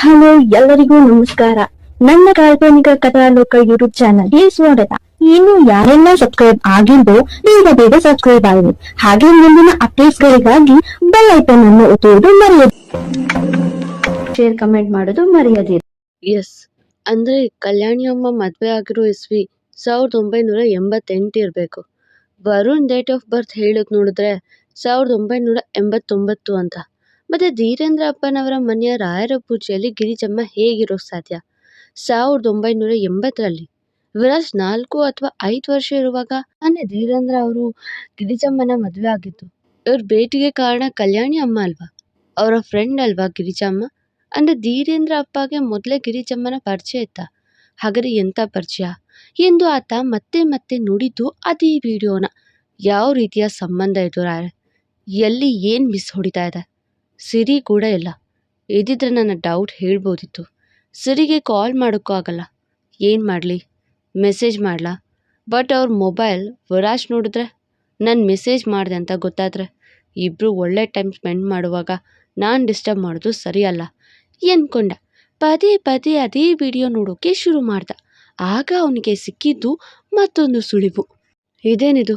Hello ಎಲ್ಲರಿಗೂ ನಮಸ್ಕಾರ. ನನ್ನ ಕಾಲ್ಪನಿಕ ಕಥಾಲೋಕ ಯೂಟ್ಯೂಬ್ ಚಾನಲ್ಗೆ ಸ್ವಾಗತ. ಇನ್ನು ಯಾರೆಲ್ಲ ಸಬ್ಸ್ಕ್ರೈಬ್ ಆಗಿದ್ದು ಬೇಗ ಬೇಗ ಸಬ್ಸ್ಕ್ರೈಬ್ ಆಗಿ. ಹಾಗೆ ಮುಂದಿನ ಅಪ್ಡೇಟ್ಸ್ ಗಳಿಗಾಗಿ ಬೆಲ್ ಐಕನ್ ಅನ್ನು ಒತ್ತುವುದು ಮರೆಯದು ಶೇರ್ ಕಮೆಂಟ್ ಮಾಡೋದು ಮರೆಯದಿರಿ. ಎಸ್ ಅಂದ್ರೆ ಕಲ್ಯಾಣಿ ಅಮ್ಮ ಮದ್ವೆ ಆಗಿರೋ ಇಸ್ವಿ ಸಾವಿರದ ಒಂಬೈನೂರ ಎಂಬತ್ತೆಂಟು ಇರಬೇಕು. ವರುಣ್ ಡೇಟ್ ಆಫ್ ಬರ್ತ್ ಹೇಳಕ್ ನೋಡಿದ್ರೆ ಸಾವಿರದ ಒಂಬೈನೂರ ಎಂಬತ್ತೊಂಬತ್ತು ಅಂತ. ಮತ್ತು ಧೀರೇಂದ್ರ ಅಪ್ಪನವರ ಮನೆಯ ರಾಯರ ಪೂಜೆಯಲ್ಲಿ ಗಿರಿಜಮ್ಮ ಹೇಗಿರೋಕ್ಕೆ ಸಾಧ್ಯ? ಸಾವಿರದ ಒಂಬೈನೂರ ಎಂಬತ್ತರಲ್ಲಿ ವಿರಾಜ್ ನಾಲ್ಕು ಅಥವಾ ಐದು ವರ್ಷ ಇರುವಾಗ ತಾನೇ ಧೀರೇಂದ್ರ ಅವರು ಗಿರಿಜಮ್ಮನ ಮದುವೆ ಆಗಿದ್ದು. ಇವ್ರ ಭೇಟಿಗೆ ಕಾರಣ ಕಲ್ಯಾಣಿ ಅಮ್ಮ ಅಲ್ವಾ? ಅವರ ಫ್ರೆಂಡ್ ಅಲ್ವಾ ಗಿರಿಜಮ್ಮ? ಅಂದರೆ ಧೀರೇಂದ್ರ ಅಪ್ಪಗೆ ಮೊದಲೇ ಗಿರಿಜಮ್ಮನ ಪರಿಚಯ ಇತ್ತ? ಹಾಗಾದ್ರೆ ಎಂಥ ಪರಿಚಯ? ಎಂದು ಆತ ಮತ್ತೆ ಮತ್ತೆ ನುಡಿದು ಅದೇ ವಿಡಿಯೋನ ಯಾವ ರೀತಿಯ ಸಂಬಂಧ ಇದು ರಾಯ ಎಲ್ಲಿ ಏನು ಮಿಸ್ ಹೊಡಿತಾ ಇದೆ? ಸಿರಿ ಕೂಡ ಇಲ್ಲ. ಇದ್ದಿದ್ರೆ ನನ್ನ ಡೌಟ್ ಹೇಳ್ಬೋದಿತ್ತು. ಸಿರಿಗೆ ಕಾಲ್ ಮಾಡೋಕ್ಕೂ ಆಗಲ್ಲ. ಏನು ಮಾಡಲಿ? ಮೆಸೇಜ್ ಮಾಡಲಾ? ಬಟ್ ಅವ್ರ ಮೊಬೈಲ್ ವಿರಾಜ್ ನೋಡಿದ್ರೆ ನಾನು ಮೆಸೇಜ್ ಮಾಡಿದೆ ಅಂತ ಗೊತ್ತಾದರೆ ಇಬ್ಬರು ಒಳ್ಳೆ ಟೈಮ್ ಸ್ಪೆಂಡ್ ಮಾಡುವಾಗ ನಾನು ಡಿಸ್ಟರ್ಬ್ ಮಾಡೋದು ಸರಿಯಲ್ಲ. ಎಂದ್ಕೊಂಡ ಪದೇ ಪದೇ ಅದೇ ವಿಡಿಯೋ ನೋಡೋಕೆ ಶುರು ಮಾಡ್ದ. ಆಗ ಅವನಿಗೆ ಸಿಕ್ಕಿದ್ದು ಮತ್ತೊಂದು ಸುಳಿವು. ಇದೇನಿದು?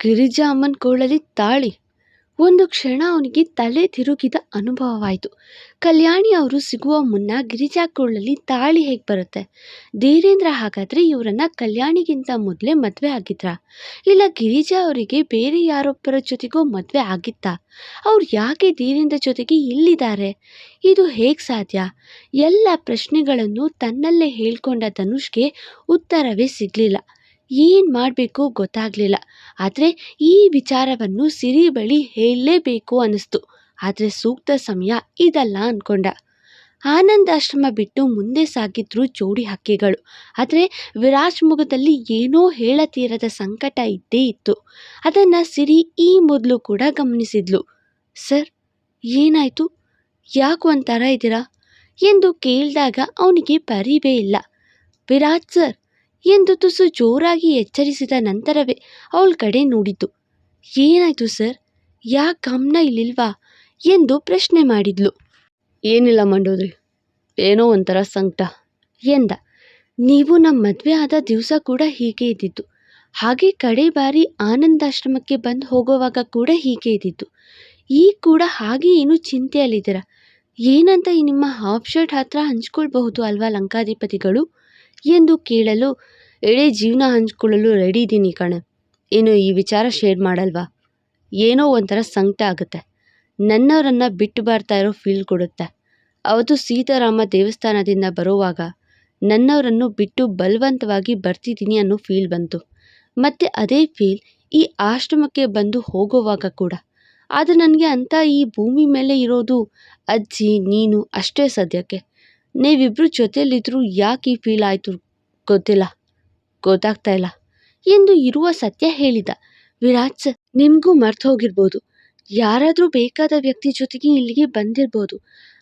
ಗಿರಿಜಾ ಅಮ್ಮನ ಕೋಳಲಿ ತಾಳಿ. ಒಂದು ಕ್ಷಣ ಅವನಿಗೆ ತಲೆ ತಿರುಗಿದ ಅನುಭವವಾಯಿತು. ಕಲ್ಯಾಣಿ ಅವರು ಸಿಗುವ ಮುನ್ನ ಗಿರಿಜಾ ಕೋಳಲ್ಲಿ ತಾಳಿ ಹೇಗೆ ಬರುತ್ತೆ? ಧೀರೇಂದ್ರ ಹಾಗಾದರೆ ಇವರನ್ನ ಕಲ್ಯಾಣಿಗಿಂತ ಮೊದಲೇ ಮದುವೆ ಆಗಿದ್ರಾ? ಇಲ್ಲ ಗಿರಿಜಾ ಅವರಿಗೆ ಬೇರೆ ಯಾರೊಬ್ಬರ ಜೊತೆಗೂ ಮದುವೆ ಆಗಿತ್ತಾ? ಅವ್ರು ಯಾಕೆ ಧೀರೇಂದ್ರ ಜೊತೆಗೆ ಇಲ್ಲಿದ್ದಾರೆ? ಇದು ಹೇಗೆ ಸಾಧ್ಯ? ಎಲ್ಲ ಪ್ರಶ್ನೆಗಳನ್ನು ತನ್ನಲ್ಲೇ ಹೇಳ್ಕೊಂಡ ಧನುಷ್ಗೆ ಉತ್ತರವೇ ಸಿಗಲಿಲ್ಲ. ಏನು ಮಾಡಬೇಕು ಗೊತ್ತಾಗಲಿಲ್ಲ. ಆದರೆ ಈ ವಿಚಾರವನ್ನು ಸಿರಿ ಬಳಿ ಹೇಳಲೇಬೇಕು ಅನ್ನಿಸ್ತು. ಆದರೆ ಸೂಕ್ತ ಸಮಯ ಇದಲ್ಲ ಅಂದ್ಕೊಂಡ ಆನಂದಾಶ್ರಮ ಬಿಟ್ಟು ಮುಂದೆ ಸಾಗಿದ್ರು ಜೋಡಿ ಹಕ್ಕಿಗಳು. ಆದರೆ ವಿರಾಜ್ ಮುಖದಲ್ಲಿ ಏನೋ ಹೇಳತೀರದ ಸಂಕಟ ಇದ್ದೇ ಇತ್ತು. ಅದನ್ನು ಸಿರಿ ಈ ಮೊದಲು ಕೂಡ ಗಮನಿಸಿದ್ಲು. ಸರ್, ಏನಾಯಿತು? ಯಾಕೋ ಒಂಥರ ಇದ್ದೀರಾ ಎಂದು ಕೇಳಿದಾಗ ಅವನಿಗೆ ಪರಿವೇ ಇಲ್ಲ. ವಿರಾಜ್ ಸರ್ ಎಂದು ತುಸು ಜೋರಾಗಿ ಎಚ್ಚರಿಸಿದ ನಂತರವೇ ಅವಳ ಕಡೆ ನೋಡಿತು. ಏನಾಯಿತು ಸರ್? ಯಾ ಗಮನ ಇಲ್ಲಿಲ್ವಾ? ಎಂದು ಪ್ರಶ್ನೆ ಮಾಡಿದ್ಲು. ಏನಿಲ್ಲ ಮಂಡೋದ್ರಿ, ಏನೋ ಒಂಥರ ಸಂಕಟ ಎಂದ. ನೀವು ನಮ್ಮ ಮದುವೆ ಆದ ದಿವಸ ಕೂಡ ಹೀಗೆ ಇದ್ದಿದ್ದು ಹಾಗೆ ಕಡೆ ಬಾರಿ ಆನಂದಾಶ್ರಮಕ್ಕೆ ಬಂದು ಹೋಗುವಾಗ ಕೂಡ ಹೀಗೆ ಇದ್ದಿದ್ದು ಈಗ ಕೂಡ ಹಾಗೆ ಏನು ಚಿಂತೆಯಲ್ಲಿದ್ದೀರಾ? ಏನಂತ ಈ ನಿಮ್ಮ ಹಾಫ್ ಶರ್ಟ್ ಹತ್ರ ಹಂಚ್ಕೊಳ್ಬಹುದು ಅಲ್ವಾ ಲಂಕಾಧಿಪತಿಗಳು? ಎಂದು ಕೇಳಲು ಇಡೀ ಜೀವನ ಹಂಚ್ಕೊಳ್ಳಲು ರೆಡಿ ಇದ್ದೀನಿ ಕಣೆ. ಏನು ಈ ವಿಚಾರ ಶೇರ್ ಮಾಡಲ್ವಾ? ಏನೋ ಒಂಥರ ಸಂಕಟ ಆಗುತ್ತೆ. ನನ್ನವರನ್ನು ಬಿಟ್ಟು ಬರ್ತಾ ಇರೋ ಫೀಲ್ ಕೊಡುತ್ತೆ. ಅವತ್ತು ಸೀತಾರಾಮ ದೇವಸ್ಥಾನದಿಂದ ಬರುವಾಗ ನನ್ನವರನ್ನು ಬಿಟ್ಟು ಬಲವಂತವಾಗಿ ಬರ್ತಿದ್ದೀನಿ ಅನ್ನೋ ಫೀಲ್ ಬಂತು. ಮತ್ತು ಅದೇ ಫೀಲ್ ಈ ಆಶ್ರಮಕ್ಕೆ ಬಂದು ಹೋಗುವಾಗ ಕೂಡ. ಆದರೆ ನನಗೆ ಅಂತ ಈ ಭೂಮಿ ಮೇಲೆ ಇರೋದು ಅಜ್ಜಿ, ನೀನು ಅಷ್ಟೇ ಸದ್ಯಕ್ಕೆ. ನೀವಿಬ್ಬರು ಜೊತೆಯಲ್ಲಿದ್ದರೂ ಯಾಕೆ ಈ ಫೀಲ್ ಆಯಿತು ಗೊತ್ತಿಲ್ಲ, ಗೊತ್ತಾಗ್ತಾ ಇಲ್ಲ ಎಂದು ಇರುವ ಸತ್ಯ ಹೇಳಿದ. ವಿರಾಜ್ ಸರ್ ನಿಮಗೂ ಮರ್ತು ಹೋಗಿರ್ಬೋದು. ಯಾರಾದರೂ ಬೇಕಾದ ವ್ಯಕ್ತಿ ಜೊತೆಗೆ ಇಲ್ಲಿಗೆ ಬಂದಿರ್ಬೋದು.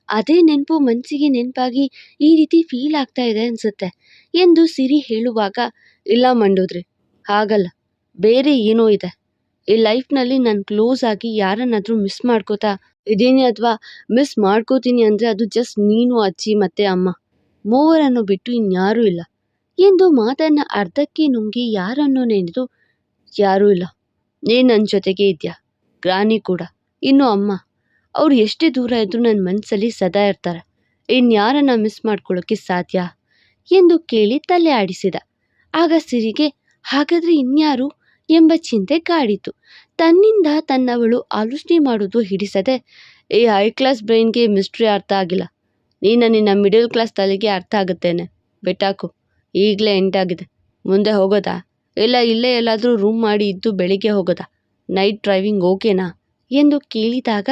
ಅದೇ ನೆನಪು ಮನಸ್ಸಿಗೆ ನೆನಪಾಗಿ ಈ ರೀತಿ ಫೀಲ್ ಆಗ್ತಾ ಇದೆ ಅನಿಸುತ್ತೆ ಎಂದು ಸಿರಿ ಹೇಳುವಾಗ, ಇಲ್ಲ ಮಂಡೋದ್ರಿ, ಹಾಗಲ್ಲ, ಬೇರೆ ಏನೋ ಇದೆ. ಈ ಲೈಫ್ನಲ್ಲಿ ನಾನು ಕ್ಲೋಸ್ ಆಗಿ ಯಾರನ್ನಾದರೂ ಮಿಸ್ ಮಾಡ್ಕೋತಾ ಇದ್ದೀನಿ ಅಥವಾ ಮಿಸ್ ಮಾಡ್ಕೋತೀನಿ ಅಂದರೆ ಅದು ಜಸ್ಟ್ ನೀನು, ಅಜ್ಜಿ ಮತ್ತು ಅಮ್ಮ. ಮೂವರನ್ನು ಬಿಟ್ಟು ಇನ್ಯಾರೂ ಇಲ್ಲ. ಎಂದು ಮಾತನ್ನು ಅರ್ಧಕ್ಕೆ ನುಂಗಿ ಯಾರನ್ನು ನೆನೆದು, ಯಾರೂ ಇಲ್ಲ. ನೀನು ನನ್ನ ಜೊತೆಗೆ ಇದೆಯಾ? ಗ್ರಾನಿ ಕೂಡ. ಇನ್ನು ಅಮ್ಮ. ಅವ್ರು ಎಷ್ಟೇ ದೂರ ಇದ್ದರೂ ನನ್ನ ಮನಸ್ಸಲ್ಲಿ ಸದಾ ಇರ್ತಾರೆ. ಇನ್ಯಾರನ್ನು ಮಿಸ್ ಮಾಡ್ಕೊಳ್ಳೋಕ್ಕೆ ಸಾಧ್ಯ? ಎಂದು ಕೇಳಿ ತಲೆ ಆಡಿಸಿದ. ಆಗ ಸಿರಿಗೆ, ಹಾಗಾದರೆ ಇನ್ಯಾರು? ಎಂಬ ಚಿಂತೆ ಕಾಡಿತು. ತನ್ನಿಂದ ತನ್ನವಳು ಆಲೋಚನೆ ಮಾಡೋದು ಹಿಡಿಸದೆ ಈ ಹೈ ಕ್ಲಾಸ್ ಬ್ರೈನ್ಗೆ ಮಿಸ್ಟ್ರಿ ಅರ್ಥ ಆಗಿಲ್ಲ. ನೀನು ನಿನ್ನ ಮಿಡಲ್ ಕ್ಲಾಸ್ ತಲೆಗೆ ಅರ್ಥ ಆಗುತ್ತೇನೆ. ಬೆಟಾಕು ಈಗಲೇ ಎಂಟಾಗಿದೆ. ಮುಂದೆ ಹೋಗೋದಾ? ಇಲ್ಲ, ಇಲ್ಲೇ ಎಲ್ಲಾದರೂ ರೂಮ್ ಮಾಡಿ ಇದ್ದು ಬೆಳಿಗ್ಗೆ ಹೋಗೋದಾ? ನೈಟ್ ಡ್ರೈವಿಂಗ್ ಓಕೆನಾ ಎಂದು ಕೇಳಿದಾಗ,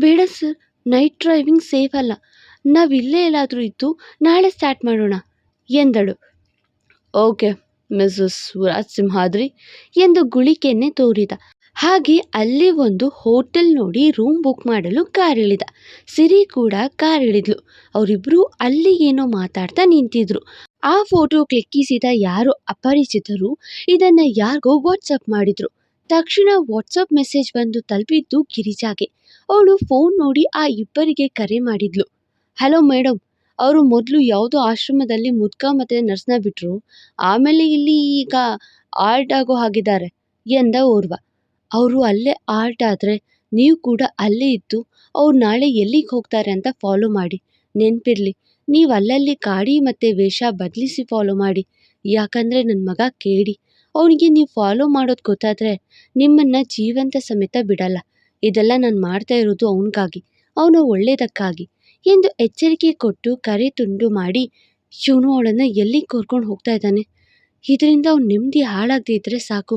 ಬೇಡ ಸರ್ ನೈಟ್ ಡ್ರೈವಿಂಗ್ ಸೇಫ್ ಅಲ್ಲ. ನಾವು ಇಲ್ಲೇ ಎಲ್ಲಾದರೂ ಇದ್ದು ನಾಳೆ ಸ್ಟಾರ್ಟ್ ಮಾಡೋಣ. ಎಂದಳು. ಓಕೆ ಮಿಸ್ಸಸ್ ಸಿಂಹಾದ್ರಿ, ಎಂದು ಗುಳಿಕೆಯನ್ನೇ ತೋರಿದ. ಹಾಗೆ ಅಲ್ಲೇ ಒಂದು ಹೋಟೆಲ್ ನೋಡಿ ರೂಮ್ ಬುಕ್ ಮಾಡಲು ಕಾರ್ ಇಳಿದ. ಸಿರಿ ಕೂಡ ಕಾರ್ ಇಳಿದ್ಲು. ಅವರಿಬ್ಬರು ಅಲ್ಲಿ ಏನೋ ಮಾತಾಡ್ತಾ ನಿಂತಿದ್ರು. ಆ ಫೋಟೋ ಕ್ಲಿಕ್ಕಿಸಿದ ಯಾರು ಅಪರಿಚಿತರು, ಇದನ್ನ ಯಾರಿಗೋ ವಾಟ್ಸಪ್ ಮಾಡಿದ್ರು. ತಕ್ಷಣ ವಾಟ್ಸಪ್ ಮೆಸೇಜ್ ಬಂದು ತಲುಪಿದ್ದು ಗಿರಿಜಾಗೆ. ಅವಳು ಫೋನ್ ನೋಡಿ ಆ ಇಬ್ಬರಿಗೆ ಕರೆ ಮಾಡಿದ್ಲು. ಹಲೋ ಮೇಡಮ್ ಅವರು ಮೊದಲು ಯಾವುದೋ ಆಶ್ರಮದಲ್ಲಿ ಮುದ್ಕ ಮತ್ತೆ ನರ್ಸ್ನ ಬಿಟ್ರು. ಆಮೇಲೆ ಇಲ್ಲಿ ಈಗ ಆರ್ಟ್ ಆಗೋ ಹಾಗಿದ್ದಾರೆ, ಎಂದ ಓರ್ವ. ಅವರು ಅಲ್ಲೇ ಆರ್ಟ್ ಆದರೆ ನೀವು ಕೂಡ ಅಲ್ಲೇ ಇದ್ದು ಅವ್ರು ನಾಳೆ ಎಲ್ಲಿಗೆ ಹೋಗ್ತಾರೆ ಅಂತ ಫಾಲೋ ಮಾಡಿ. ನೆನಪಿರ್ಲಿ, ನೀವು ಅಲ್ಲಲ್ಲಿ ಕಾಡಿ ಮತ್ತು ವೇಷ ಬದಲಿಸಿ ಫಾಲೋ ಮಾಡಿ. ಯಾಕಂದರೆ ನನ್ನ ಮಗ ಕೇಡಿ. ಅವನಿಗೆ ನೀವು ಫಾಲೋ ಮಾಡೋದು ಗೊತ್ತಾದರೆ ನಿಮ್ಮನ್ನು ಜೀವಂತ ಸಮೇತ ಬಿಡಲ್ಲ. ಇದೆಲ್ಲ ನಾನು ಮಾಡ್ತಾ ಇರೋದು ಅವನಿಗಾಗಿ, ಅವನ ಒಳ್ಳೆಯದಕ್ಕಾಗಿ ಎಂದು ಎಚ್ಚರಿಕೆ ಕೊಟ್ಟು ಕರೆ ತುಂಡು ಮಾಡಿ ಶಿವನು ಅವಳನ್ನು ಎಲ್ಲಿಗೆ ಕರ್ಕೊಂಡು ಹೋಗ್ತಾ ಇದ್ದಾನೆ? ಇದರಿಂದ ಅವನು ನೆಮ್ಮದಿ ಹಾಳಾಗದೇ ಇದ್ದರೆ ಸಾಕು.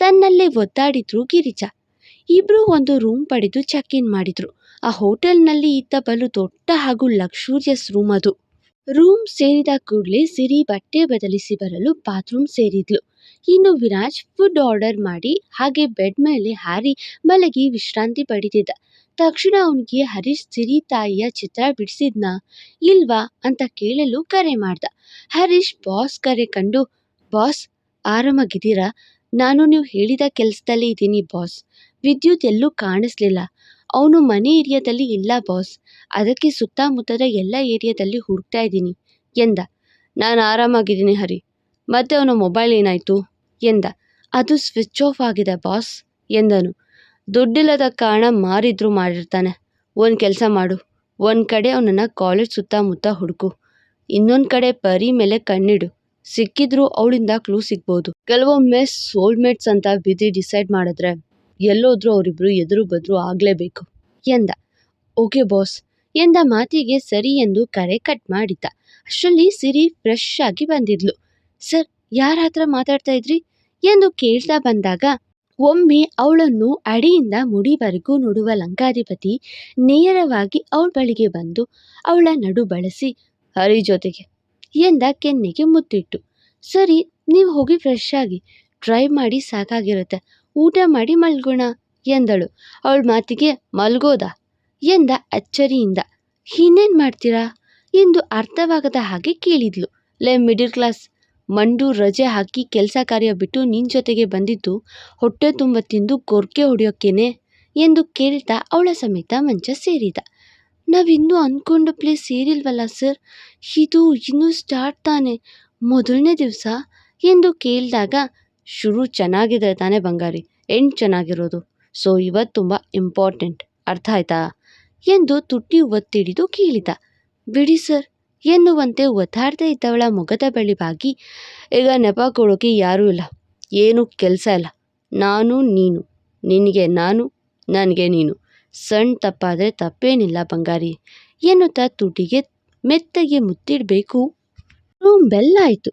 ತನ್ನಲ್ಲೇ ಒದ್ದಾಡಿದ್ರು ಗಿರಿಜಾ ಇಬ್ರು ಒಂದು ರೂಮ್ ಪಡೆದು ಚೆಕ್ ಇನ್ ಮಾಡಿದ್ರು. ಆ ಹೋಟೆಲ್ನಲ್ಲಿ ಇದ್ದ ಬಲು ದೊಡ್ಡ ಹಾಗೂ ಲಕ್ಷೂರಿಯಸ್ ರೂಮ್ ಅದು. ರೂಮ್ ಸೇರಿದ ಕೂಡಲೇ ಸಿರಿ ಬಟ್ಟೆ ಬದಲಿಸಿ ಬರಲು ಬಾತ್ರೂಮ್ ಸೇರಿದ್ಲು. ಇನ್ನು ವಿರಾಜ್ ಫುಡ್ ಆರ್ಡರ್ ಮಾಡಿ ಹಾಗೆ ಬೆಡ್ ಮೇಲೆ ಹಾರಿ ಮಲಗಿ ವಿಶ್ರಾಂತಿ ಪಡೆದಿದ್ದ. ತಕ್ಷಣ ಅವನಿಗೆ ಹರೀಶ್ ಸಿರಿ ತಾಯಿಯ ಚಿತ್ರ ಬಿಡಿಸಿದ್ನ? ಇಲ್ವಾ? ಅಂತ ಕೇಳಲು ಕರೆ ಮಾಡ್ದ. ಹರೀಶ್ ಬಾಸ್ ಕರೆ ಕಂಡು ಬಾಸ್ ಆರಾಮಾಗಿದ್ದೀರಾ? ನಾನು ನೀವು ಹೇಳಿದ ಕೆಲಸದಲ್ಲಿ ಇದ್ದೀನಿ, ಬಾಸ್. ವಿದ್ಯುತ್ ಎಲ್ಲೂ ಕಾಣಿಸ್ಲಿಲ್ಲ. ಅವನು ಮನೆ ಏರಿಯಾದಲ್ಲಿ ಇಲ್ಲ, ಬಾಸ್. ಅದಕ್ಕೆ ಸುತ್ತಮುತ್ತದ ಎಲ್ಲ ಏರಿಯಾದಲ್ಲಿ ಹುಡುಕ್ತಾ ಇದ್ದೀನಿ, ಎಂದ. ನಾನು ಆರಾಮಾಗಿದ್ದೀನಿ, ಹರಿ. ಮತ್ತೆ ಅವನ ಮೊಬೈಲ್ ಏನಾಯಿತು, ಎಂದ. ಅದು ಸ್ವಿಚ್ ಆಫ್ ಆಗಿದೆ, ಬಾಸ್, ಎಂದನು. ದುಡ್ಡಿಲ್ಲದ ಕಾರಣ ಮಾರಿದ್ರು ಮಾಡಿರ್ತಾನೆ. ಒಂದು ಕೆಲಸ ಮಾಡು. ಒಂದು ಕಡೆ ಅವನನ್ನು ಕಾಲೇಜ್ ಸುತ್ತಮುತ್ತ ಹುಡುಕು. ಇನ್ನೊಂದು ಕಡೆ ಪರಿ ಮೇಲೆ ಕಣ್ಣಿಡು. ಸಿಕ್ಕಿದ್ರೂ ಅವಳಿಂದ ಕ್ಲೂ ಸಿಗ್ಬೋದು. ಕೆಲವೊಮ್ಮೆ ಸೋಲ್ಮೇಟ್ಸ್ ಅಂತ ವಿಧಿ ಡಿಸೈಡ್ ಮಾಡಿದ್ರೆ ಎಲ್ಲೋದ್ರು ಅವರಿಬ್ರು ಎದುರು ಬದ್ರು ಆಗಲೇಬೇಕು. ಎಂದ ಓಕೆ ಬಾಸ್ ಎಂದ ಮಾತಿಗೆ ಸರಿ ಎಂದು ಕರೆ ಕಟ್ ಮಾಡಿದ್ದ. ಅಷ್ಟರಲ್ಲಿ ಸಿರಿ ಫ್ರೆಶ್ ಆಗಿ ಬಂದಿದ್ಲು. ಸರ್ ಯಾರ ಹತ್ರ ಮಾತಾಡ್ತಾ ಇದ್ರಿ? ಎಂದು ಕೇಳ್ತಾ ಬಂದಾಗ, ಒಮ್ಮೆ ಅವಳನ್ನು ಅಡಿಯಿಂದ ಮುಡಿವರೆಗೂ ನೋಡುವ ಲಂಕಾಧಿಪತಿ ನೇರವಾಗಿ ಅವಳ ಬಳಿಗೆ ಬಂದು ಅವಳ ನಡು ಬಳಸಿ, ಹರಿ ಜೊತೆಗೆ ಎಂದ ಕೆನ್ನೆಗೆ ಮುತ್ತಿಟ್ಟು, ಸರಿ, ನೀವು ಹೋಗಿ ಫ್ರೆಶ್ ಆಗಿ ಡ್ರೈವ್ ಮಾಡಿ ಸಾಕಾಗಿರುತ್ತೆ, ಊಟ ಮಾಡಿ ಮಲ್ಗೋಣ, ಎಂದಳು. ಅವಳ ಮಾತಿಗೆ ಮಲ್ಗೋದಾ? ಎಂದ ಅಚ್ಚರಿಯಿಂದ. ಇನ್ನೇನು ಮಾಡ್ತೀರಾ? ಎಂದು ಅರ್ಥವಾಗದ ಹಾಗೆ ಕೇಳಿದ್ಲು. ಲೇ ಮಿಡಿಲ್ ಕ್ಲಾಸ್ ಮಂಡು ರಜೆ ಹಾಕಿ ಕೆಲಸ ಕಾರ್ಯ ಬಿಟ್ಟು ನಿನ್ನ ಜೊತೆಗೆ ಬಂದಿದ್ದು, ಹೊಟ್ಟೆ ತುಂಬ ತಿಂದು ಗೊರ್ಕೆ ಹೊಡೆಯೋಕ್ಕೇನೆ? ಎಂದು ಕೇಳ್ತಾ ಅವಳ ಸಮೇತ ಮಂಚ ಸೇರಿದ. ನಾವಿನ್ನೂ ಅಂದ್ಕೊಂಡ ಪ್ಲೇಸ್ ಸೇರಿಲ್ವಲ್ಲ ಸರ್ ಇದು ಇನ್ನೂ ಸ್ಟಾರ್ಟ್ ತಾನೆ. ಮೊದಲನೇ ದಿವಸ ಎಂದು ಕೇಳಿದಾಗ ಶುರು ಚೆನ್ನಾಗಿದೆ ತಾನೆ ಬಂಗಾರಿ. ಎಂಡ್ ಚೆನ್ನಾಗಿರೋದು. ಸೊ ಇವತ್ತು ತುಂಬ ಇಂಪಾರ್ಟೆಂಟ್ ಅರ್ಥ ಆಯ್ತಾ? ಎಂದು ತುಟಿ ಒತ್ತಿಡಿದು ಕೇಳಿದ. ಬಿಡಿ ಸರ್ ಎನ್ನುವಂತೆ ಒತ್ತಾಡ್ತಾ ಇದ್ದವಳ ಮೊಗದ ಬಳಿ ಬಾಗಿ, ಈಗ ನೆಪ ಕೊಡೋಕೆ ಯಾರೂ ಇಲ್ಲ. ಏನೂ ಕೆಲಸ ಇಲ್ಲ. ನಾನು ನೀನು. ನಿನಗೆ ನಾನು, ನನಗೆ ನೀನು. ಸಣ್ಣ ತಪ್ಪಾದರೆ ತಪ್ಪೇನಿಲ್ಲ ಬಂಗಾರಿ. ಎನ್ನುತ್ತಾ ತುಟಿಗೆ ಮೆತ್ತಗೆ ಮುತ್ತಿಡಬೇಕು. ರೂಮ್ ಬೆಲ್ಲ ಆಯಿತು.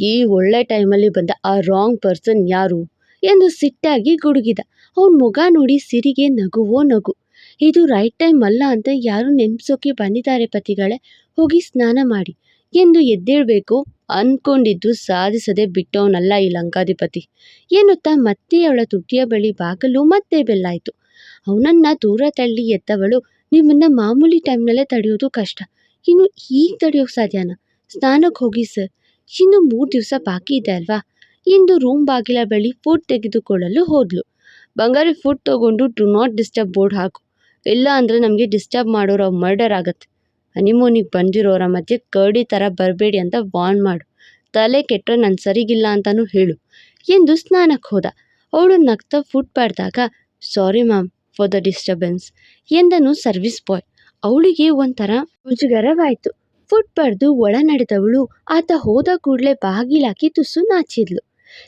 ಈ ಒಳ್ಳೆ ಟೈಮಲ್ಲಿ ಬಂದ ಆ ರಾಂಗ್ ಪರ್ಸನ್ ಯಾರು? ಎಂದು ಸಿಟ್ಟಾಗಿ ಗುಡುಗಿದ. ಅವನ ಮುಗ ನೋಡಿ ಸಿರಿಗೆ ನಗುವೋ ನಗು. ಇದು ರೈಟ್ ಟೈಮ್ ಅಲ್ಲ ಅಂತ ಯಾರು ನೆನೆಸೋಕೆ ಬಂದಿದ್ದಾರೆ ಪತಿಗಳೇ? ಹೋಗಿ ಸ್ನಾನ ಮಾಡಿ. ಎಂದು ಎದ್ದೇಳಬೇಕು ಅಂದ್ಕೊಂಡಿದ್ದು ಸಾಧಿಸದೆ ಬಿಟ್ಟವನಲ್ಲ ಈ ಲಂಕಾಧಿಪತಿ. ಎನ್ನುತ್ತಾ ಮತ್ತೆ ಅವಳ ತುಟಿಯ ಬಳಿ ಬಾಗಲು ಮತ್ತೆ ಬೆಲ್ಲಾಯಿತು. ಅವನನ್ನ ದೂರ ತಳ್ಳಿ ಎದ್ದವಳು ನಿಮ್ಮನ್ನ ಮಾಮೂಲಿ ಟೈಮ್ನಲ್ಲೇ ತಡೆಯೋದು ಕಷ್ಟ. ಇನ್ನು ಈಗ ತಡೆಯೋಕೆ ಸಾಧ್ಯನಾ? ಸ್ನಾನಕ್ಕೆ ಹೋಗಿ ಸರ್. ಇನ್ನು ಮೂರು ದಿವಸ ಬಾಕಿ ಇದೆ ಅಲ್ವಾ? ಇಂದು ರೂಮ್ ಬಾಗಿಲ ಬಳಿ ಫುಡ್ ತೆಗೆದುಕೊಳ್ಳಲು ಹೋದ್ಲು. ಬಂಗಾರಿ ಫುಡ್ ತಗೊಂಡು ಡು ನಾಟ್ ಡಿಸ್ಟರ್ಬ್ ಬೋರ್ಡ್ ಹಾಕು. ಇಲ್ಲ ಅಂದರೆ ನಮಗೆ ಡಿಸ್ಟರ್ಬ್ ಮಾಡೋರ ಮರ್ಡರ್ ಆಗತ್ತೆ. ಹನಿಮೂನಿಗೆ ಬಂದಿರೋರ ಮಧ್ಯೆ ಕರ್ಡಿ ಥರ ಬರಬೇಡಿ ಅಂತ ವಾರ್ನ್ ಮಾಡು. ತಲೆ ಕೆಟ್ಟರೆ ನಾನು ಸರಿಗಿಲ್ಲ ಅಂತಲೂ ಹೇಳು. ಎಂದು ಸ್ನಾನಕ್ಕೆ ಹೋದ. ಅವಳು ನಗ್ತಾ ಫುಡ್ ಪಡೆದಾಗ, sorry ma'am for the disturbance ಎಂದನು ಸರ್ವಿಸ್ ಬಾಯ್ ಅವಳಿಗೆ ಒಂಥರ ಮುಜುಗರವಾಯಿತು ಫುಡ್ ಪಡೆದು ಒಳ ನಡೆದವಳು. ಆತ ಹೋದ ಕೂಡಲೇ ಬಾಗಿಲಾಕಿ ತುಸು ನಾಚಿದ್ಲು.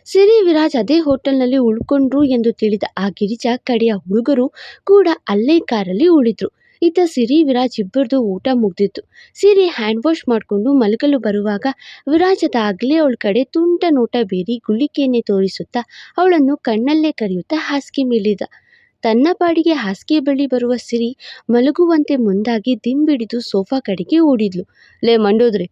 ಸಿರಿ ವಿರಾಜ್ ಅದೇ ಹೋಟೆಲ್ನಲ್ಲಿ ಉಳ್ಕೊಂಡ್ರು ಎಂದು ತಿಳಿದ ಆ ಗಿರಿಜಾ ಕಡೆಯ ಹುಡುಗರು ಕೂಡ ಅಲ್ಲೇ ಕಾರಲ್ಲಿ ಉಳಿದ್ರು. ಇತ್ತ ಸಿರಿ ವಿರಾಜ್ ಇಬ್ಬರದು ಊಟ ಮುಗ್ದಿತ್ತು. ಸಿರಿ ಹ್ಯಾಂಡ್ ವಾಶ್ ಮಾಡಿಕೊಂಡು ಮಲಗಲು ಬರುವಾಗ ವಿರಾಜ್ ಆಗಲೇ ಅವಳ ಕಡೆ ತುಂಟ ನೋಟ ಬೀರಿ ಗುಳಿಕೆಯನ್ನೇ ತೋರಿಸುತ್ತಾ ಅವಳನ್ನು ಕಣ್ಣಲ್ಲೇ ಕರೆಯುತ್ತಾ ಹಾಸಿಗೆ ಮೇಲಿದ ತನ್ನ ಪಾಡಿಗೆ ಹಾಸಿಗೆ ಬಳಿ ಬರುವ ಸಿರಿ ಮಲಗುವಂತೆ ಮುಂದಾಗಿ ದಿಂಬಿಡಿದು ಸೋಫಾ ಕಡೆಗೆ ಓಡಿದ್ಲು. ಲೇ, ಮಂಡೋದ್ರಿ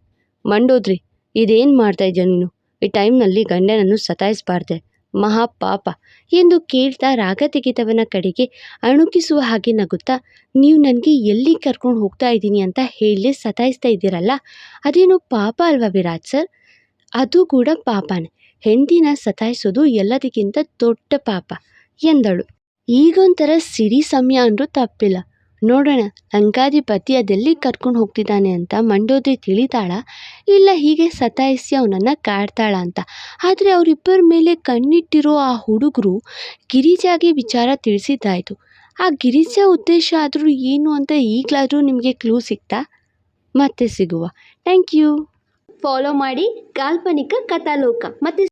ಮಂಡೋದ್ರಿ, ಇದೇನು ಮಾಡ್ತಾ ಇದೆಯಾ ನೀನು? ಈ ಟೈಮ್ನಲ್ಲಿ ಗಂಡನನ್ನು ಸತಾಯಿಸಬಾರ್ದೆ. ಮಹಾ ಪಾಪ. ಎಂದು ಕೇಳ್ತಾ ರಾಗ ತೆಗೆದವನ ಕಡೆಗೆ ಅಣುಕಿಸುವ ಹಾಗೆ ನಗುತ್ತಾ, ನೀವು ನನಗೆ ಎಲ್ಲಿ ಕರ್ಕೊಂಡು ಹೋಗ್ತಾ ಇದ್ದೀನಿ ಅಂತ ಹೇಳಿ ಸತಾಯಿಸ್ತಾ ಇದ್ದೀರಲ್ಲ? ಅದೇನು ಪಾಪ ಅಲ್ವಾ ವಿರಾಜ್ ಸರ್? ಅದು ಕೂಡ ಪಾಪನೇ. ಹೆಂಡಿನ ಸತಾಯಿಸೋದು ಎಲ್ಲದಕ್ಕಿಂತ ದೊಡ್ಡ ಪಾಪ, ಎಂದಳು. ಈಗೊಂಥರ ಸಿರಿ ಸಮಯ ಅಂದರೂ ತಪ್ಪಿಲ್ಲ. ನೋಡೋಣ, ಲಂಕಾಧಿಪತಿ ಅದೆಲ್ಲಿ ಕರ್ಕೊಂಡು ಹೋಗ್ತಿದ್ದಾನೆ ಅಂತ ಮಂಡೋದ್ರಿ ತಿಳಿತಾಳ. ಇಲ್ಲ, ಹೀಗೆ ಸತಾಯಿಸಿ ಅವನನ್ನು ಕಾಡ್ತಾಳ ಅಂತ. ಆದರೆ ಅವರಿಬ್ಬರ ಮೇಲೆ ಕಣ್ಣಿಟ್ಟಿರೋ ಆ ಹುಡುಗರು ಗಿರಿಜಾಗೆ ವಿಚಾರ ತಿಳಿಸಿದ್ದಾಯಿತು. ಆ ಗಿರಿಜಾ ಉದ್ದೇಶ ಆದರೂ ಏನು ಅಂತ ಈಗಲಾದರೂ ನಿಮಗೆ ಕ್ಲೂ ಸಿಗ್ತಾ? ಮತ್ತೆ ಸಿಗುವ. ಥ್ಯಾಂಕ್ ಯು ಫಾಲೋ ಮಾಡಿ ಕಾಲ್ಪನಿಕ ಕಥಾಲೋಕ. ಮತ್ತು